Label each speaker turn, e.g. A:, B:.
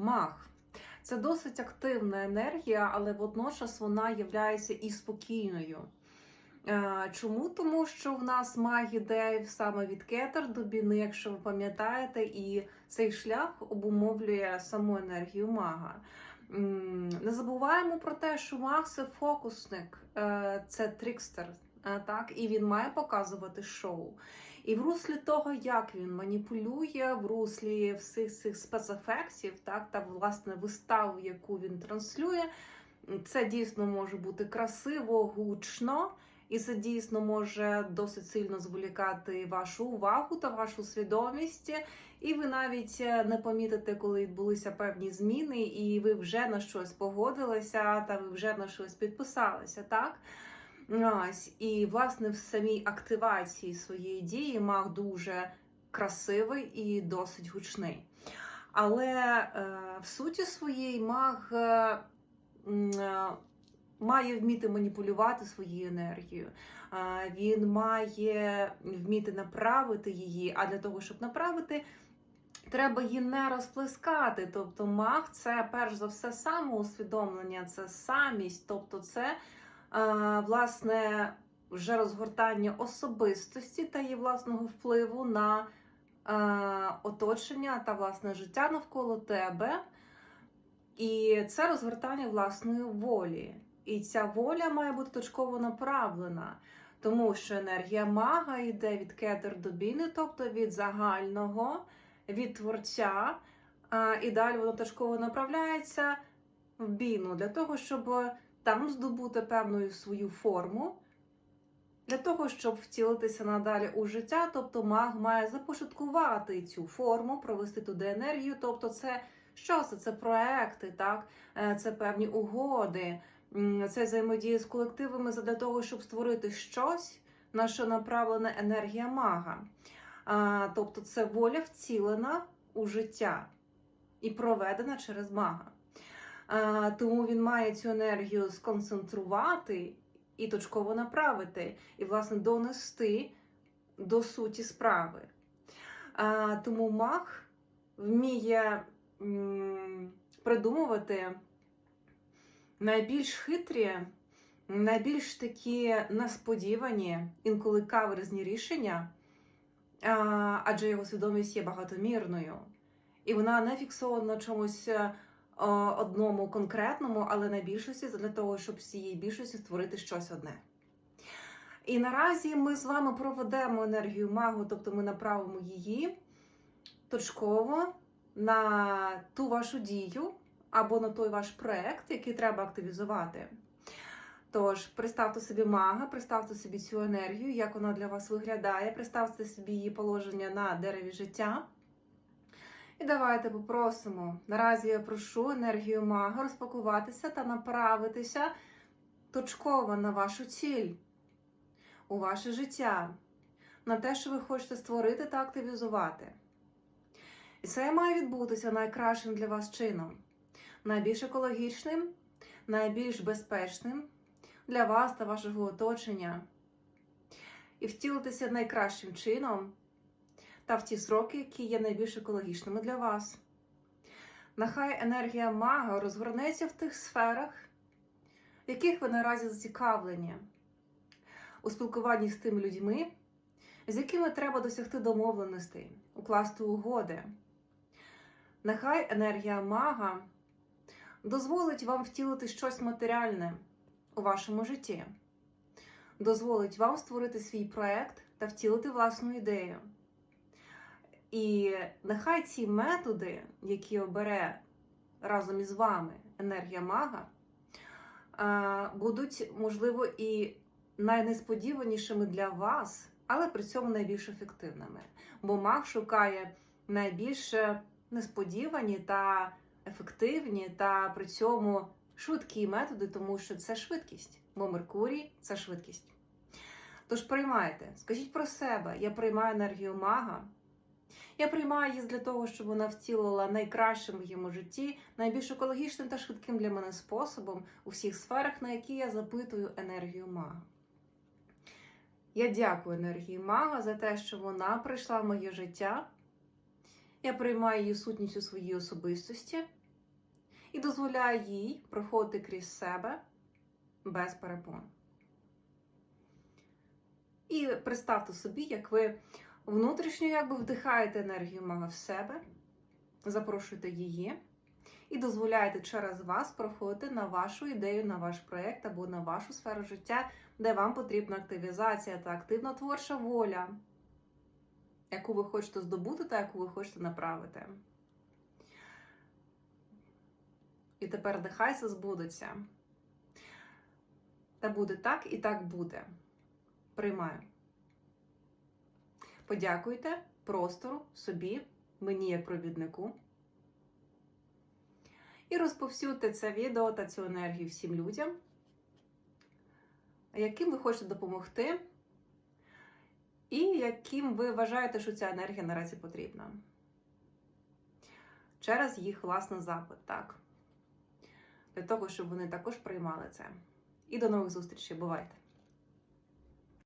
A: Маг. Це досить активна енергія, але водночас вона є і спокійною. Е, Чому? Тому що в нас маг іде саме від кетер до біни, якщо ви пам'ятаєте, і цей шлях обумовлює саму енергію мага. Не забуваємо про те, що маг це фокусник, е, це трикстер, так, і він має показувати шоу. І в руслі того, як він маніпулює, в руслі всіх цих спецефектів, так, та власне виставу, яку він транслює, це дійсно може бути красиво, гучно. І це дійсно може досить сильно зволікати вашу увагу та вашу свідомість. І ви навіть е, не помітите, коли відбулися певні зміни, і ви вже на щось погодилися, та ви вже на щось підписалися, так? Ось. І, власне, в самій активації своєї дії маг дуже красивий і досить гучний. Але е, в суті своїй маг е, е, має вміти маніпулювати своєю енергією. Е, він має вміти направити її, а для того, щоб направити, треба її не розплескати. Тобто маг це перш за все самоусвідомлення, це самість, тобто це власне вже розгортання особистості та її власного впливу на е, оточення та власне життя навколо тебе. І це розгортання власної волі. І ця воля має бути точково направлена, тому що енергія мага йде від кетер до біни, тобто від загального, від творця, і далі воно точково направляється в біну для того, щоб там здобути певну свою форму, для того, щоб втілитися надалі у життя, тобто маг має започаткувати цю форму, провести туди енергію. Тобто, це що це? Це проекти, так? Е, це певні угоди, це взаємодія з колективами для того, щоб створити щось, на що направлена енергія мага. Тобто, це воля вцілена у життя і проведена через мага. Тому він має цю енергію сконцентрувати і точково направити, і, власне, донести до суті справи. Тому маг вміє придумувати найбільш хитрі, найбільш такі несподівані, інколи каверзні рішення, адже його свідомість є багатомірною. І вона не фіксована на чомусь е, одному конкретному, але на більшості для того, щоб з цієї більшості створити щось одне. І наразі ми з вами проведемо енергію магу, тобто ми направимо її точково на ту вашу дію або на той ваш проект, який треба активізувати. Тож, представте собі мага, представте собі цю енергію, як вона для вас виглядає, представте собі її положення на дереві життя. І давайте попросимо. Наразі я прошу енергію мага розпакуватися та направитися точково на вашу ціль, у ваше життя, на те, що ви хочете створити та активізувати. І це має відбутися найкращим для вас чином, найбільш екологічним, найбільш безпечним для вас та вашого оточення. І втілитися найкращим чином та в ті сроки, які є найбільш екологічними для вас. Нехай енергія мага розгорнеться в тих сферах, в яких ви наразі зацікавлені, у спілкуванні з тими людьми, з якими треба досягти домовленостей, укласти угоди. Нехай енергія мага дозволить вам втілити щось матеріальне у вашому житті, дозволить вам створити свій проект та втілити власну ідею. І нехай ці методи, які обере разом із вами енергія мага, будуть, можливо, і найнесподіванішими для вас, але при цьому найбільш ефективними. Бо маг шукає найбільш несподівані та ефективні, та при цьому швидкі методи, тому що це швидкість, бо Меркурій це швидкість. Тож приймайте, скажіть про себе, я приймаю енергію мага. Я приймаю її для того, щоб вона втілила найкращим в моєму житті, найбільш екологічним та швидким для мене способом у всіх сферах, на які я запитую енергію мага. Я дякую енергії мага за те, що вона прийшла в моє життя. Я приймаю її сутність у своїй особистості. і дозволяє їй проходити крізь себе без перепон. І представте собі, як ви внутрішньо якби вдихаєте енергію мага в себе, запрошуєте її і дозволяєте через вас проходити на вашу ідею, на ваш проєкт або на вашу сферу життя, де вам потрібна активізація та активна творча воля, яку ви хочете здобути та яку ви хочете направити. І тепер нехай це збудеться. Та буде так і так буде. Приймаю. Подякуйте простору собі, мені як провіднику. І розповсюдьте це відео та цю енергію всім людям, яким ви хочете допомогти, і яким ви вважаєте, що ця енергія наразі потрібна. Через їх власний запит, так. Для того, щоб вони також приймали це. І до нових зустрічей. Бувайте!